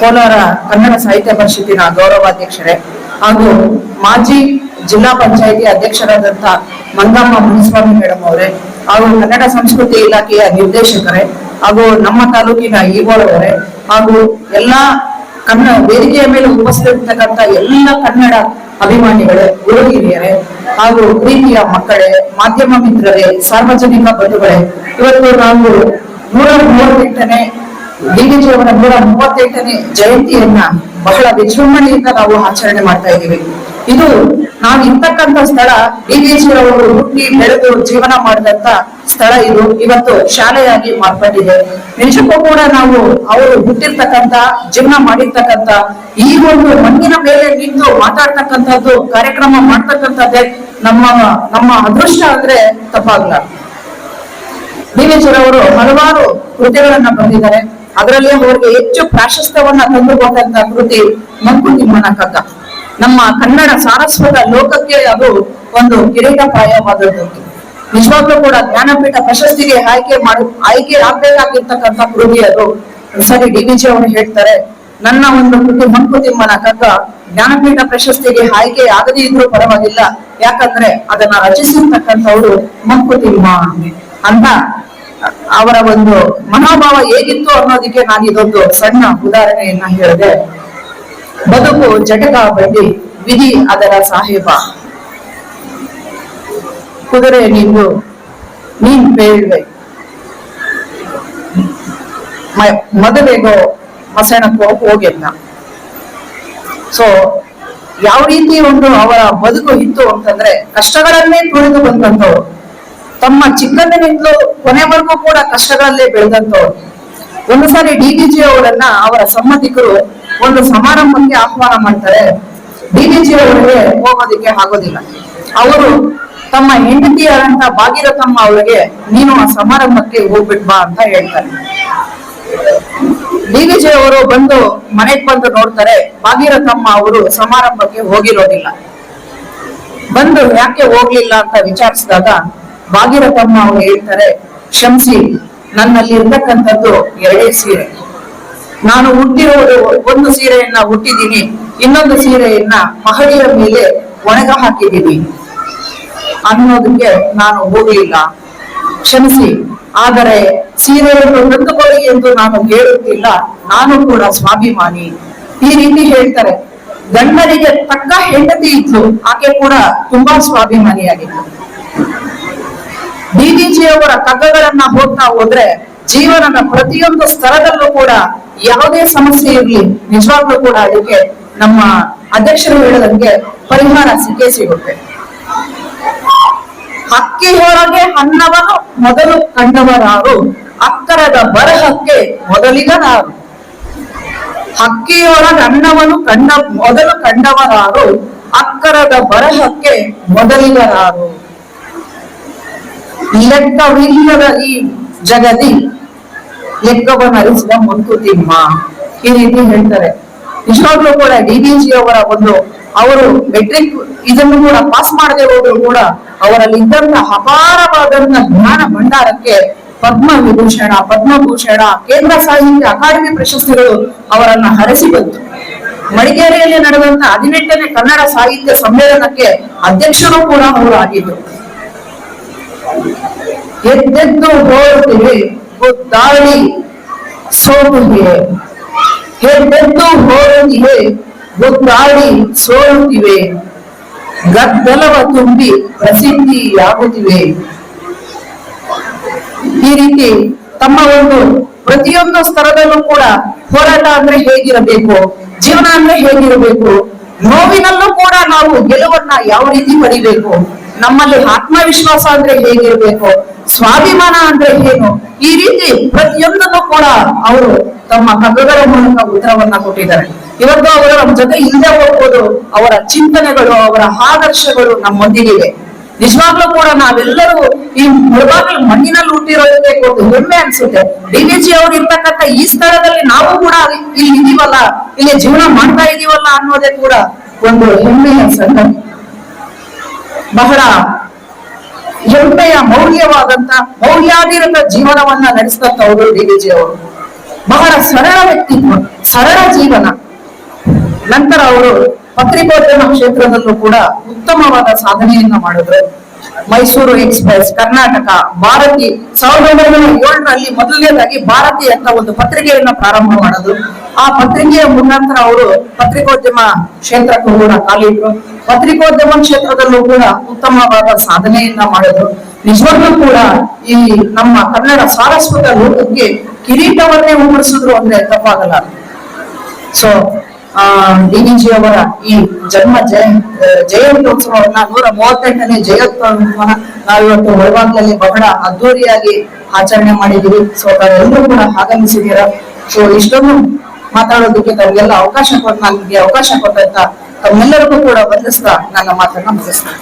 ಕೋಲಾರ ಕನ್ನಡ ಸಾಹಿತ್ಯ ಪರಿಷತ್ತಿನ ಗೌರವಾಧ್ಯಕ್ಷರೇ ಹಾಗೂ ಮಾಜಿ ಜಿಲ್ಲಾ ಪಂಚಾಯಿತಿ ಅಧ್ಯಕ್ಷರಾದಂತ ಮಂಗಮ್ಮ ಮುನಿಸ್ವಾಮಿ ಮೇಡಮ್ ಅವರೇ ಹಾಗೂ ಕನ್ನಡ ಸಂಸ್ಕೃತಿ ಇಲಾಖೆಯ ನಿರ್ದೇಶಕರೇ ಹಾಗೂ ನಮ್ಮ ತಾಲೂಕಿನ ಈಗೋಳವರೇ ಹಾಗೂ ಎಲ್ಲಾ ಕನ್ನಡ ವೇದಿಕೆಯ ಮೇಲೆ ಉಪಸ್ಥಿತರ್ತಕ್ಕಂಥ ಎಲ್ಲ ಕನ್ನಡ ಅಭಿಮಾನಿಗಳೇ, ಗುರು ಹಿರಿಯರೇ ಹಾಗೂ ಪ್ರೀತಿಯ ಮಕ್ಕಳೇ, ಮಾಧ್ಯಮ ಮಿತ್ರರೇ, ಸಾರ್ವಜನಿಕ ಬಂಧುಗಳೇ, ಇವತ್ತು ನಾವು ನೂರ ಮೂವತ್ತೆಂಟನೇ ಡಿವಿಜಿ ಅವರ ನೂರ ಮೂವತ್ತೆಂಟನೇ ಜಯಂತಿಯನ್ನ ಬಹಳ ವಿಜೃಂಭಣೆಯಿಂದ ನಾವು ಆಚರಣೆ ಮಾಡ್ತಾ ಇದ್ದೀವಿ. ಇದು ನಾವು ಇರ್ತಕ್ಕಂಥ ಸ್ಥಳ ಅವರು ಹುಟ್ಟಿ ಬೆಳೆದು ಜೀವನ ಮಾಡಿದಂತ ಸ್ಥಳ ಇದು. ಇವತ್ತು ಶಾಲೆಯಾಗಿ ಮಾರ್ಪಟ್ಟಿದೆ. ನಿಜಕ್ಕೂ ಕೂಡ ನಾವು ಅವರು ಹುಟ್ಟಿರ್ತಕ್ಕಂಥ, ಜೀವನ ಮಾಡಿರ್ತಕ್ಕಂತ ಈ ಒಂದು ಮಣ್ಣಿನ ಮೇಲೆ ನಿಂತು ಮಾತಾಡ್ತಕ್ಕಂಥದ್ದು, ಕಾರ್ಯಕ್ರಮ ಮಾಡ್ತಕ್ಕಂಥದ್ದೇ ನಮ್ಮ ನಮ್ಮ ಅದೃಷ್ಟ ಅಂದ್ರೆ ತಪ್ಪಾಗಲ್ಲ. ಅವರು ಹಲವಾರು ಕೃತಿಗಳನ್ನ ಬರೆದಿದ್ದಾರೆ. ಅದರಲ್ಲಿ ಅವರಿಗೆ ಹೆಚ್ಚು ಪ್ರಾಶಸ್ತ್ಯವನ್ನ ತಂದುಕೊಂಡಂತ ಕೃತಿ ಮಂಕುತಿಮ್ಮನ ಕಗ್ಗ. ನಮ್ಮ ಕನ್ನಡ ಸಾರಸ್ವತ ಲೋಕಕ್ಕೆ ಅದು ಒಂದು ಕಿರೀಟಪ್ರಾಯವಾದದ್ದು. ನಿಜವಾಗ್ಲೂ ಕೂಡ ಜ್ಞಾನಪೀಠ ಪ್ರಶಸ್ತಿಗೆ ಆಯ್ಕೆ ಮಾಡಿ, ಆಯ್ಕೆ ಆಗ್ಬೇಕಾಗಿರ್ತಕ್ಕಂಥ ಕೃತಿ ಅದು. ಸರಿ ಡಿ ವಿಜಿ ಅವರು ಹೇಳ್ತಾರೆ, ನನ್ನ ಒಂದು ಕೃತಿ ಮಂಕುತಿಮ್ಮನ ಕಗ್ಗ ಜ್ಞಾನಪೀಠ ಪ್ರಶಸ್ತಿಗೆ ಆಯ್ಕೆ ಆಗದೇ ಇದ್ರೂ ಪರವಾಗಿಲ್ಲ. ಯಾಕಂದ್ರೆ ಅದನ್ನ ರಚಿಸಿರ್ತಕ್ಕಂಥವ್ರು ಮಂಕುತಿಮ್ಮ ಅಂತ ಅವರ ಒಂದು ಮನೋಭಾವ ಹೇಗಿತ್ತು ಅನ್ನೋದಕ್ಕೆ ನಾನು ಇದೊಂದು ಸಣ್ಣ ಉದಾಹರಣೆಯನ್ನ ಹೇಳಿದೆ. ಬದುಕು ಜಟಕ ಬಂದಿ ವಿಧಿ ಅದರ ಸಾಹೇಬ. ಕುದುರೆ ನಿಂದು, ನೀನ್ ಬೇಳ್ವೆ ಮದುವೆಗೋ ಮಸಣಕ್ಕೋ ಹೋಗಿದ್ನ. ಸೊ ಯಾವ ರೀತಿ ಒಂದು ಅವರ ಬದುಕು ಇತ್ತು ಅಂತಂದ್ರೆ ಕಷ್ಟಗಳನ್ನೇ ತುಳಿದು ಬಂದಂತವ್ರು ತಮ್ಮ ಚಿಕ್ಕಂದಿನಿಂದಲೂ ಕೊನೆವರೆಗೂ ಕೂಡ ಕಷ್ಟಗಳಲ್ಲೇ ಬೆಳೆದಂತವ್ರು ಒಂದು ಸಾರಿ ಡಿ ಡಿ ಜಿ ಅವರನ್ನ ಅವರ ಸಂಬಂಧಿಕರು ಒಂದು ಸಮಾರಂಭಕ್ಕೆ ಆಹ್ವಾನ ಮಾಡ್ತಾರೆ. ಡಿ ಡಿ ಜಿ ಅವರಿಗೆ ಹೋಗೋದಿಕ್ಕೆ ಆಗೋದಿಲ್ಲ. ಅವರು ತಮ್ಮ ಹೆಂಡತಿಯಾದಂತ ಭಾಗೀರಥಮ್ಮ ಅವರಿಗೆ, ನೀನು ಆ ಸಮಾರಂಭಕ್ಕೆ ಹೋಗ್ಬಿಟ್ ಬಾ ಅಂತ ಹೇಳ್ತಾರೆ. ಡಿ ಅವರು ಬಂದು ಮನೆಗ್ ಬಂದು ನೋಡ್ತಾರೆ, ಭಾಗೀರಥಮ್ಮ ಅವರು ಸಮಾರಂಭಕ್ಕೆ ಹೋಗಿರೋದಿಲ್ಲ. ಬಂದು ಯಾಕೆ ಹೋಗ್ಲಿಲ್ಲ ಅಂತ ವಿಚಾರಿಸಿದಾಗ ಭಾಗೀರಥಮ್ಮ ಅವರು ಹೇಳ್ತಾರೆ ಕ್ಷಮಿಸಿ ನನ್ನಲ್ಲಿ ಇರ್ತಕ್ಕಂಥದ್ದು ಎರಡೇ ಸೀರೆ. ನಾನು ಹುಟ್ಟಿರೋದು ಒಂದು ಸೀರೆಯನ್ನ ಹುಟ್ಟಿದ್ದೀನಿ ಇನ್ನೊಂದು ಸೀರೆಯನ್ನ ಮಹಡಿಯ ಮೇಲೆ ಒಣಗ ಹಾಕಿದ್ದೀನಿ. ಅನ್ನೋದಕ್ಕೆ ನಾನು ಹೋಗಲಿಲ್ಲ. ಕ್ಷಮಿಸಿ ಆದರೆ ಸೀರೆಯನ್ನು ತಂದುಕೊಳ್ಳಿ ಎಂದು ನಾನು ಹೇಳುತ್ತಿಲ್ಲ. ನಾನು ಕೂಡ ಸ್ವಾಭಿಮಾನಿ. ಈ ರೀತಿ ಹೇಳ್ತಾರೆ. ಗಂಡನಿಗೆ ತಕ್ಕ ಹೆಂಡತಿ ಇದ್ಲು, ಆಕೆ ಕೂಡ ತುಂಬಾ ಸ್ವಾಭಿಮಾನಿಯಾಗಿತ್ತು ಡಿಡಿಜಿ ಅವರ ಕಗ್ಗಗಳನ್ನ ಹೋಗ್ತಾ ಹೋದ್ರೆ ಜೀವನದ ಪ್ರತಿಯೊಂದು ಸ್ತರದಲ್ಲೂ ಕೂಡ ಯಾವುದೇ ಸಮಸ್ಯೆ ಇರಲಿ, ನಿಜವಾಗ್ಲೂ ಕೂಡ ಅದಕ್ಕೆ ನಮ್ಮ ಅಧ್ಯಕ್ಷರು ಹೇಳದಂಗೆ ಪರಿಹಾರ ಸಿಕ್ಕೇ ಸಿಗುತ್ತೆ. ಹಕ್ಕಿಯೊಳಗೆ ಅನ್ನವನ್ನು ಮೊದಲು ಕಂಡವರಾರು, ಅಕ್ಕರದ ಬರಹಕ್ಕೆ ಮೊದಲಿಗರಾರು. ಹಕ್ಕಿಯೊಳಗೆ ಅನ್ನವನ್ನು ಕಂಡ, ಮೊದಲು ಕಂಡವರಾರು, ಅಕ್ಕರದ ಬರಹಕ್ಕೆ ಮೊದಲಿಗರಾರು. ಲೆಕ್ಕವಿಲ್ಲದ ಈ ಜಗದಿ ಲೆಕ್ಕವನ್ನು ಅರಿಸಿದ ಮಂಕುತಿಮ್ಮ ಈ ರೀತಿ ಹೇಳ್ತಾರೆ. ನಿಜವಾಗ್ಲೂ ಕೂಡ ಡಿ ಬಿ ಜಿ ಅವರ ಒಂದು ಅವರು ಮೆಟ್ರಿಕ್ ಇದನ್ನು ಕೂಡ ಪಾಸ್ ಮಾಡದೆ ಹೋದ್ರು ಕೂಡ ಅವರಲ್ಲಿ ಇದ್ದಂತಹ ಅಪಾರವಾದಂತಹ ಜ್ಞಾನ ಭಂಡಾರಕ್ಕೆ ಪದ್ಮ ವಿಭೂಷಣ ಪದ್ಮಭೂಷಣ ಕೇಂದ್ರ ಸಾಹಿತ್ಯ ಅಕಾಡೆಮಿ ಪ್ರಶಸ್ತಿಗಳು ಅವರನ್ನ ಹರಸಿ ಬಂತು. ಮಡಿಕೇರಿಯಲ್ಲಿ ನಡೆದಂತ ಹದಿನೆಂಟನೇ ಕನ್ನಡ ಸಾಹಿತ್ಯ ಸಮ್ಮೇಳನಕ್ಕೆ ಅಧ್ಯಕ್ಷರು ಕೂಡ ಅವರು ಆಗಿದ್ರು. ಎದ್ದೆದ್ದು ಹೋರುತ್ತಿವೆ ದಾಳಿ ಸೋಲುತ್ತಿವೆ ಎದ್ದೆದ್ದು ಹೋಗುತ್ತಿವೆ ದಾಳಿ ಸೋಲುತ್ತಿವೆ ಗದ್ದಲವ ತುಂಬಿ ಪ್ರಸಿದ್ಧಿಯಾಗುತ್ತಿವೆ ಈ ರೀತಿ ತಮ್ಮ ಒಂದು ಪ್ರತಿಯೊಂದು ಸ್ತರದಲ್ಲೂ ಕೂಡ ಹೋರಾಟ ಅಂದ್ರೆ ಹೇಗಿರಬೇಕು, ಜೀವನ ಅಂದ್ರೆ ಹೇಗಿರಬೇಕು, ನೋವಿನಲ್ಲೂ ಕೂಡ ನಾವು ಗೆಲುವನ್ನ ಯಾವ ರೀತಿ ಪಡಿಬೇಕು ನಮ್ಮಲ್ಲಿ ಆತ್ಮವಿಶ್ವಾಸ ಅಂದ್ರೆ ಹೇಗಿರ್ಬೇಕು? ಸ್ವಾಭಿಮಾನ ಅಂದ್ರೆ ಏನು? ಈ ರೀತಿ ಪ್ರತಿಯೊಂದನ್ನು ಕೂಡ ಅವರು ತಮ್ಮ ಕಗ್ಗಗಳ ಮೂಲಕ ಉತ್ತರವನ್ನ ಕೊಟ್ಟಿದ್ದಾರೆ. ಇವತ್ತು ಅವರು ನಮ್ಮ ಜೊತೆ ಇಲ್ಲದೆ ಹೋಗ್ಬೋದು, ಅವರ ಚಿಂತನೆಗಳು, ಅವರ ಆದರ್ಶಗಳು ನಮ್ಮೊಂದಿಗಿವೆ. ನಿಜವಾಗ್ಲೂ ಕೂಡ ನಾವೆಲ್ಲರೂ ಈ ಮುಳಬಾಗಿಲು ಮಣ್ಣಿನಲ್ಲಿ ಹುಟ್ಟಿರೋದಕ್ಕೆ ಒಂದು ಹೆಮ್ಮೆ ಅನ್ಸುತ್ತೆ. ಡಿ ವಿ ಜಿ ಅವರು ಇರ್ತಕ್ಕಂಥ ಈ ಸ್ಥಳದಲ್ಲಿ ನಾವು ಕೂಡ ಇಲ್ಲಿ ಇದೀವಲ್ಲ, ಇಲ್ಲಿ ಜೀವನ ಮಾಡ್ತಾ ಇದೀವಲ್ಲ ಅನ್ನೋದೇ ಕೂಡ ಒಂದು ಹೆಮ್ಮೆಯ ಸಂಗತಿ ಬಹಳ ಹೆಮ್ಮೆಯ, ಮೌಲ್ಯವಾದಂತ ಮೌಲ್ಯಾಧಿರತ ಜೀವನವನ್ನ ನಡೆಸಿದಂತವರು ಡಿ ವಿಜಿ ಅವರು. ಬಹಳ ಸರಳ ವ್ಯಕ್ತಿತ್ವ, ಸರಳ ಜೀವನ. ನಂತರ ಅವರು ಪತ್ರಿಕೋದ್ಯಮ ಕ್ಷೇತ್ರದಲ್ಲೂ ಕೂಡ ಉತ್ತಮವಾದ ಸಾಧನೆಯನ್ನ ಮಾಡಿದ್ರು. ಮೈಸೂರು ಎಕ್ಸ್ಪ್ರೆಸ್ ಕರ್ನಾಟಕ, ಭಾರತಿ, ಸಾವಿರದ ಒಂಬೈನೂರ ಏಳರಲ್ಲಿ ಮೊದಲನೇದಾಗಿ ಭಾರತಿ ಅಂತ ಒಂದು ಪತ್ರಿಕೆಯನ್ನ ಪ್ರಾರಂಭ ಮಾಡೋದು ಆ ಪತ್ರಿಕೆಯ ಮುನ್ನಂತರ ಅವರು ಪತ್ರಿಕೋದ್ಯಮ ಕ್ಷೇತ್ರಕ್ಕೂ ಕೂಡ ಕಾಲಿಟ್ರು ಪತ್ರಿಕೋದ್ಯಮ ಕ್ಷೇತ್ರದಲ್ಲೂ ಕೂಡ ಉತ್ತಮವಾದ ಸಾಧನೆಯನ್ನ ಮಾಡಿದ್ರು. ನಿಜವಾಗ್ಲೂ ಕೂಡ ಈ ನಮ್ಮ ಕನ್ನಡ ಸಾರಸ್ವತ ಲೋಕಕ್ಕೆ ಕಿರೀಟವನ್ನೇ ಉಮ್ಮಡಿಸಿದ್ರು ಅಂದ್ರೆ ತಪ್ಪಾಗಲ್ಲ. ಸೊ ಆ ಡಿವಿಜಿ ಅವರ ಈ ಜನ್ಮ ಜಯ, ಜಯಂತ್ಯೋತ್ಸವವನ್ನ ನೂರ ಮೂವತ್ತೆಂಟನೇ ಜಯೋತ್ಸವವನ್ನ ನಾವಿವತ್ತು ಒಳಭಾಗದಲ್ಲಿ ಬಹಳ ಅದ್ದೂರಿಯಾಗಿ ಆಚರಣೆ ಮಾಡಿದೀವಿ ಸೊ ಎಲ್ಲರೂ ಕೂಡ ಆಗಮಿಸಿದ್ದೀರಾ? ಸೊ ಇಷ್ಟೊಂದು ಮಾತಾಡೋದಕ್ಕೆ ತಮಗೆಲ್ಲ ಅವಕಾಶ ಕೊಟ್ಟು ನನಗೆ ಅವಕಾಶ ಕೊಟ್ಟಂತ ತಮ್ಮೆಲ್ಲರಿಗೂ ಕೂಡ ವಂದಿಸ್ತಾ ನನ್ನ ಮಾತನ್ನ ಮುಗಿಸ್ತೇನೆ.